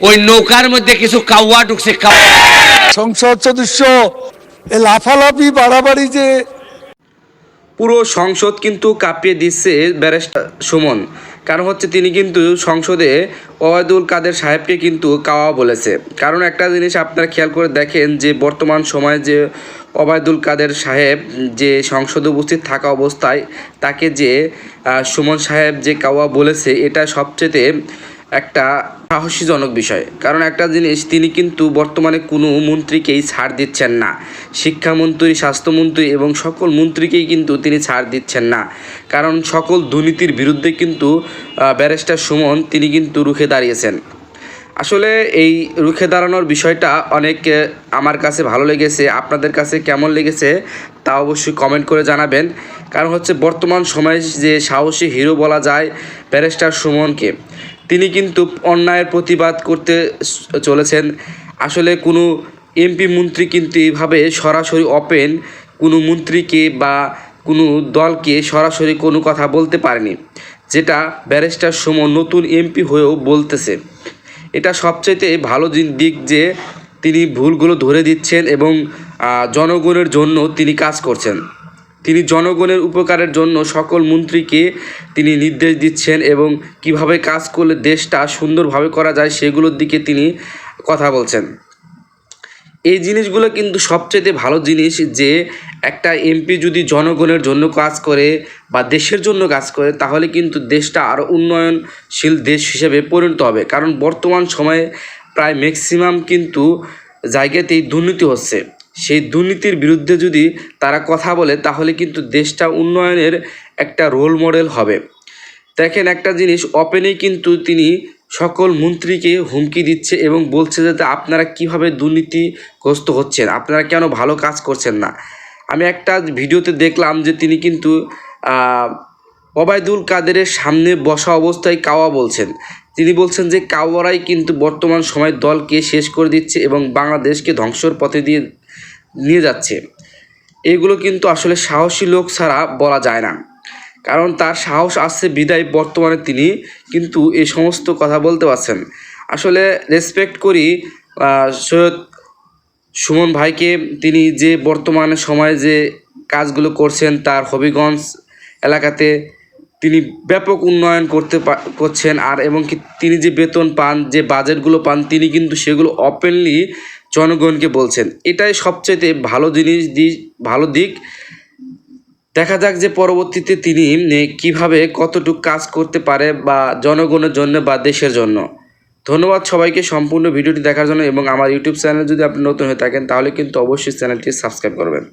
ওই নৌকার মধ্যে কিছু কাউয়া ঢুকছে কাউয়া সংসদ সদস্য এ লাফালাফি বাড়াবাড়ি যে। পুরো সংসদ কিন্তু কাঁপিয়ে দিচ্ছে ব্যারিস্টার সুমন। কারণ হচ্ছে তিনি কিন্তু সংসদে ওবায়দুল কাদের সাহেবকে কিন্তু কাওয়া বলেছে। কারণ একটা জিনিস আপনারা খেয়াল করে দেখেন যে বর্তমান সময়ে যে ওবায়দুল কাদের সাহেব যে সংসদে উপস্থিত থাকা অবস্থায় তাকে যে আহ, সুমন সাহেব যে কাওয়া বলেছে এটা সবচেয়ে একটা সাহসীজনক বিষয়। কারণ একটা জিনিস, তিনি কিন্তু বর্তমানে কোনো মন্ত্রীকেই ছাড় দিচ্ছেন না। শিক্ষামন্ত্রী, স্বাস্থ্যমন্ত্রী এবং সকল মন্ত্রীকেই কিন্তু তিনি ছাড় দিচ্ছেন না। কারণ সকল দুর্নীতির বিরুদ্ধে কিন্তু ব্যারিস্টার সুমন তিনি কিন্তু রুখে দাঁড়িয়েছেন। আসলে এই রুখে দাঁড়ানোর বিষয়টা অনেক আমার কাছে ভালো লেগেছে, আপনাদের কাছে কেমন লেগেছে তা অবশ্যই কমেন্ট করে জানাবেন। কারণ হচ্ছে বর্তমান সময়ে যে সাহসী হিরো বলা যায় ব্যারিস্টার সুমনকে। তিনি কিন্তু অন্যায়ের প্রতিবাদ করতে চলেছেন। আসলে কোনো এমপি মন্ত্রী কিন্তু এইভাবে সরাসরি ওপেন কোনো মন্ত্রীকে বা কোনো দলকে সরাসরি কোনো কথা বলতে পারেনি, যেটা ব্যারিস্টার সুমন নতুন এমপি হয়েও বলতেছে। এটা সবচাইতে ভালো দিক যে তিনি ভুলগুলো ধরে দিচ্ছেন এবং জনগণের জন্য তিনি কাজ করছেন। তিনি জনগণের উপকারের জন্য সকল মন্ত্রীকে তিনি নির্দেশ দিচ্ছেন এবং কীভাবে কাজ করলে দেশটা সুন্দরভাবে করা যায় সেগুলোর দিকে তিনি কথা বলছেন। এই জিনিসগুলো কিন্তু সবচেয়ে ভালো জিনিস যে একটা এমপি যদি জনগণের জন্য কাজ করে বা দেশের জন্য কাজ করে, তাহলে কিন্তু দেশটা আরও উন্নয়নশীল দেশ হিসেবে পরিণত হবে। কারণ বর্তমান সময়ে প্রায় ম্যাক্সিমাম কিন্তু জায়গাতেই দুর্নীতি হচ্ছে। সেই দুর্নীতির বিরুদ্ধে যদি তারা কথা বলে, তাহলে কিন্তু দেশটা উন্নয়নের একটা রোল মডেল হবে। দেখেন একটা জিনিস ওপেনেই কিন্তু তিনি সকল মন্ত্রীকে হুমকি দিচ্ছে এবং বলছে যে আপনারা কীভাবে দুর্নীতিগ্রস্ত হচ্ছেন, আপনারা কেন ভালো কাজ করছেন না? আমি একটা ভিডিওতে দেখলাম যে তিনি কিন্তু ওবায়দুল কাদেরের সামনে বসা অবস্থায় কাওয়া বলছেন। তিনি বলছেন যে কাওয়ারাই কিন্তু বর্তমান সময় দলকে শেষ করে দিচ্ছে এবং বাংলাদেশকে ধ্বংসর পথে দিয়ে নিয়ে যাচ্ছে। এগুলো কিন্তু আসলে সাহসী লোক ছাড়া বলা যায় না। কারণ তার সাহস আছে বিদায় বর্তমানে তিনি কিন্তু এই সমস্ত কথা বলতে পারছেন। আসলে রেসপেক্ট করি সৈয়দ সুমন ভাইকে। তিনি যে বর্তমানে সময়ে যে কাজগুলো করছেন তার হবিগঞ্জ এলাকাতে তিনি ব্যাপক উন্নয়ন করতে করছেন। আর এবং কি তিনি যে বেতন পান, যে বাজেটগুলো পান, তিনি কিন্তু সেগুলো ওপেনলি জনগণকে বলছেন। এটাই সবচেয়ে ভালো জিনিস ভালো দিক। দেখা যাক যে পরবর্তীতে তিনি কীভাবে কতটুকু কাজ করতে পারে বা জনগণের জন্য বা দেশের জন্য। ধন্যবাদ সবাইকে সম্পূর্ণ ভিডিওটি দেখার জন্য এবং আমার ইউটিউব চ্যানেল যদি আপনি নতুন হয়ে থাকেন তাহলে কিন্তু অবশ্যই চ্যানেলটি সাবস্ক্রাইব করবেন।